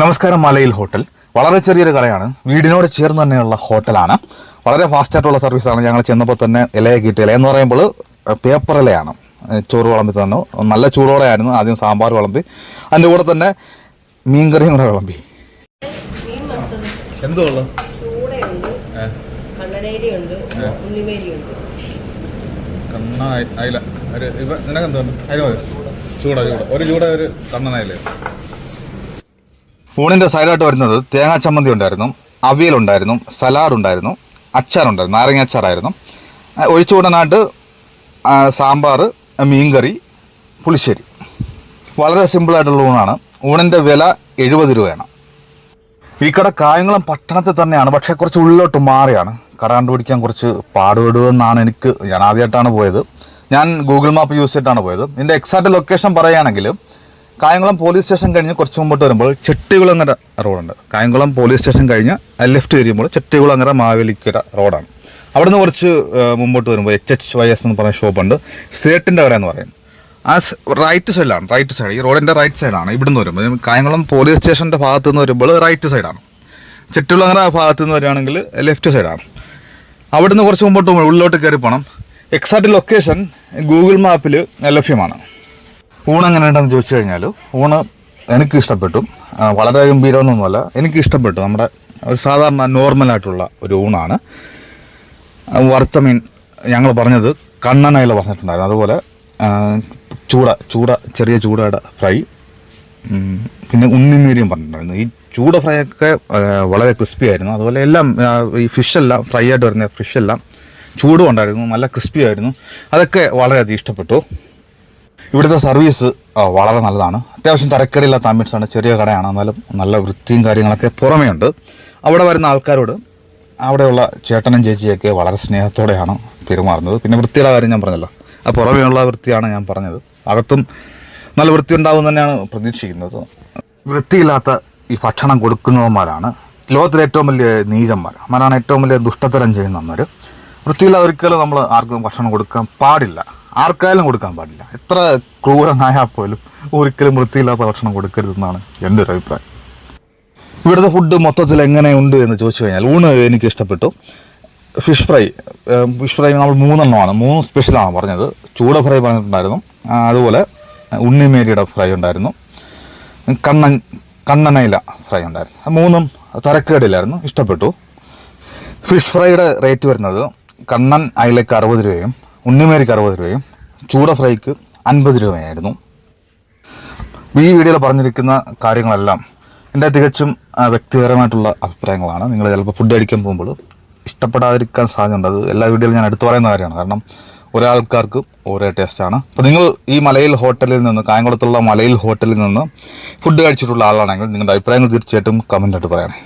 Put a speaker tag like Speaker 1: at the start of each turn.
Speaker 1: നമസ്കാരം മലയിൽ ഹോട്ടൽ. വളരെ ചെറിയൊരു കടയാണ്. വീടിനോട് ചേർന്ന് തന്നെയുള്ള ഹോട്ടലാണ്. വളരെ ഫാസ്റ്റ് ആയിട്ടുള്ള സർവീസാണ് ഞങ്ങൾ ചെന്നപ്പോൾ തന്നെ ഇലയെ കിട്ടിയ ഇല എന്ന് പറയുമ്പോൾ പേപ്പർ ഇലയാണ്. ചോറ് വിളമ്പി തന്നു. നല്ല ചൂടോടെ ആയിരുന്നു. ആദ്യം സാമ്പാർ വിളമ്പി. അതിന്റെ കൂടെ തന്നെ മീൻകറിയും കൂടെ വിളമ്പി.
Speaker 2: മീൻ വറുത്തത്
Speaker 1: എന്തോ
Speaker 2: ചൂടയുണ്ട് കണ്ണനേരിയുണ്ട്. ഉണ്ണിമേരിയുണ്ട്.
Speaker 1: കണ്ണ അയില. ഒരു ഇവ അയില ചൂട ചൂട. ഒരു ചൂട ഒരു കണ്ണനയില ഊണിന്റെ സൈഡായിട്ട് വരുന്നത് തേങ്ങാ ചമ്മന്തി ഉണ്ടായിരുന്നു അവിയൽ ഉണ്ടായിരുന്നു സലാഡ് ഉണ്ടായിരുന്നു അച്ചാറുണ്ടായിരുന്നു നാരങ്ങ അച്ചാറായിരുന്നു ഒഴിച്ചു ഒഴിച്ചുകൂടാനായിട്ട് സാമ്പാർ മീൻകറി പുളിശ്ശേരി. വളരെ സിമ്പിളായിട്ടുള്ള ഊണാണ്. ഊണിന്റെ വില എഴുപത് രൂപയാണ്. ഈ കട കായംകുളം പട്ടണത്തിൽ തന്നെയാണ് പക്ഷേ കുറച്ച് ഉള്ളിലോട്ട് മാറിയാണ്. കട കണ്ടുപിടിക്കാൻ കുറച്ച് പാടുപെടുമെന്നാണ് എനിക്ക് ഞാൻ ആദ്യമായിട്ടാണ് പോയത്. ഞാൻ ഗൂഗിൾ മാപ്പ് യൂസ് ചെയ്തിട്ടാണ് പോയത്. ഇതിന്റെ എക്സാക്ട് ലൊക്കേഷൻ പറയുകയാണെങ്കിൽ കായംകുളം പോലീസ് സ്റ്റേഷൻ കഴിഞ്ഞ് കുറച്ച് മുമ്പോട്ട് വരുമ്പോൾ ചെട്ടികുളങ്ങര റോഡുണ്ട്. കായംകുളം പോലീസ് സ്റ്റേഷൻ കഴിഞ്ഞ് ലെഫ്റ്റ് തിരിയുമ്പോൾ ചെട്ടികുളങ്ങര മാവേലിക്കര റോഡാണ്. അവിടുന്ന് കുറച്ച് മുമ്പോട്ട് വരുമ്പോൾ എച്ച് എച്ച് വൈ എസ് എന്ന് പറഞ്ഞ ഷോപ്പുണ്ട്. സേട്ടിന്റെ കട എന്ന് പറയും. ആ റൈറ്റ് സൈഡിലാണ് റൈറ്റ് സൈഡ് ഈ റോഡിന്റെ റൈറ്റ് സൈഡാണ് ഇവിടുന്ന് വരുമ്പോൾ. കായംകുളം പോലീസ് സ്റ്റേഷന്റെ ഭാഗത്ത് നിന്ന് വരുമ്പോൾ റൈറ്റ് സൈഡാണ് ചെട്ടികുളങ്ങര ഭാഗത്ത് നിന്ന് വരികയാണെങ്കിൽ ലെഫ്റ്റ് സൈഡാണ് അവിടുന്ന് കുറച്ച് മുമ്പോട്ട് ഉള്ളിലോട്ട് കയറി പോകണം എക്സാക്ട് ലൊക്കേഷൻ ഗൂഗിൾ മാപ്പിൽ ലഭ്യമാണ്. ഊണ് എങ്ങനെയുണ്ടെന്ന് ചോദിച്ചു കഴിഞ്ഞാൽ ഊണ് എനിക്ക് ഇഷ്ടപ്പെട്ടു. വളരെ ഗംഭീരമൊന്നുമല്ല എനിക്ക് ഇഷ്ടപ്പെട്ടു. നമ്മുടെ ഒരു സാധാരണ നോർമലായിട്ടുള്ള ഒരു ഊണാണ്. വറുത്ത മീൻ ഞങ്ങൾ പറഞ്ഞത് കണ്ണനയില പറഞ്ഞിട്ടുണ്ടായിരുന്നു അതുപോലെ ചൂട ചൂട ചെറിയ ചൂടയുടെ ഫ്രൈ. പിന്നെ ഉണ്ണിമീരിയും പറഞ്ഞിട്ടുണ്ടായിരുന്നു. ഈ ചൂട ഫ്രൈ ഒക്കെ വളരെ ക്രിസ്പി ആയിരുന്നു. അതുപോലെ എല്ലാം ഈ ഫിഷെല്ലാം ഫ്രൈ ആയിട്ട് വരുന്ന ഫിഷെല്ലാം ചൂടും ഉണ്ടായിരുന്നു. നല്ല ക്രിസ്പി ആയിരുന്നു. അതൊക്കെ വളരെയധികം ഇഷ്ടപ്പെട്ടു. ഇവിടുത്തെ സർവീസ് വളരെ നല്ലതാണ്. അത്യാവശ്യം തരക്കേടില്ലാത്ത ആംബിയൻസാണ് ചെറിയ കടയാണ്. എന്നാലും നല്ല വൃത്തിയും കാര്യങ്ങളൊക്കെ പുറമേ ഉണ്ട് അവിടെ വരുന്ന ആൾക്കാരോട് അവിടെയുള്ള ചേട്ടനും ചേച്ചിയൊക്കെ വളരെ സ്നേഹത്തോടെയാണ് പെരുമാറുന്നത്. പിന്നെ വൃത്തിയുടെ കാര്യം ഞാൻ പറഞ്ഞല്ലോ. ആ പുറമേയുള്ള വൃത്തിയാണ് ഞാൻ പറഞ്ഞത്. അകത്തും നല്ല വൃത്തി ഉണ്ടാവും തന്നെയാണ് പ്രതീക്ഷിക്കുന്നത്. വൃത്തിയില്ലാത്ത ഈ ഭക്ഷണം കൊടുക്കുന്നവന്മാരാണ്. ലോകത്തിലെ ഏറ്റവും വലിയ നീചന്മാർ. അവരാണ് ഏറ്റവും വലിയ ദുഷ്ടത്തരം ചെയ്യുന്നവർ വൃത്തിയില്ലാതെ ഒരിക്കലും നമ്മൾ ആർക്കും ഭക്ഷണം കൊടുക്കാൻ പാടില്ല. ആർക്കായാലും കൊടുക്കാൻ പാടില്ല. എത്ര ക്രൂരനായാൽ പോലും ഒരിക്കലും വൃത്തിയില്ലാത്ത ഭക്ഷണം കൊടുക്കരുതെന്നാണ് എന്റെ ഒരു അഭിപ്രായം. ഇവിടുത്തെ ഫുഡ് മൊത്തത്തിൽ എങ്ങനെയുണ്ട് എന്ന് ചോദിച്ചു കഴിഞ്ഞാൽ ഊണ് എനിക്ക് ഇഷ്ടപ്പെട്ടു. ഫിഷ് ഫ്രൈ ഫിഷ് ഫ്രൈ നമ്മൾ മൂന്നെണ്ണമാണ് മൂന്ന് സ്പെഷ്യലാണ് പറഞ്ഞത്. ചൂട ഫ്രൈ പറഞ്ഞിട്ടുണ്ടായിരുന്നു. അതുപോലെ ഉണ്ണിമേരിയുടെ ഫ്രൈ ഉണ്ടായിരുന്നു. കണ്ണൻ കണ്ണനയില ഫ്രൈ ഉണ്ടായിരുന്നു. മൂന്നും തരക്കേടില്ലായിരുന്നു ഇഷ്ടപ്പെട്ടു. ഫിഷ് ഫ്രൈയുടെ റേറ്റ് വരുന്നത് കണ്ണൻ അയിലയ്ക്ക് അറുപത് രൂപയും ഉണ്ണിമേരിക്ക് അറുപത് രൂപയും ചൂട ഫ്രൈക്ക് അൻപത് രൂപയായിരുന്നു. ഈ വീഡിയോയിൽ പറഞ്ഞിരിക്കുന്ന കാര്യങ്ങളെല്ലാം എന്റെ തികച്ചും വ്യക്തിപരമായിട്ടുള്ള അഭിപ്രായങ്ങളാണ്. നിങ്ങൾ ചിലപ്പോൾ ഫുഡ് അടിക്കാൻ പോകുമ്പോൾ ഇഷ്ടപ്പെടാതിരിക്കാൻ സാധ്യതയുണ്ട്. അത് എല്ലാ വീഡിയോയിലും ഞാൻ എടുത്തു പറയുന്ന കാര്യമാണ്. കാരണം ഓരോ ഓരോ ടേസ്റ്റാണ് അപ്പോൾ നിങ്ങൾ ഈ മലയിൽ ഹോട്ടലിൽ നിന്ന് കായംകുളത്തുള്ള മലയിൽ ഹോട്ടലിൽ നിന്ന് ഫുഡ് കഴിച്ചിട്ടുള്ള ആളാണെങ്കിൽ നിങ്ങളുടെ അഭിപ്രായങ്ങൾ തീർച്ചയായിട്ടും കമന്റായിട്ട് പറയണേ.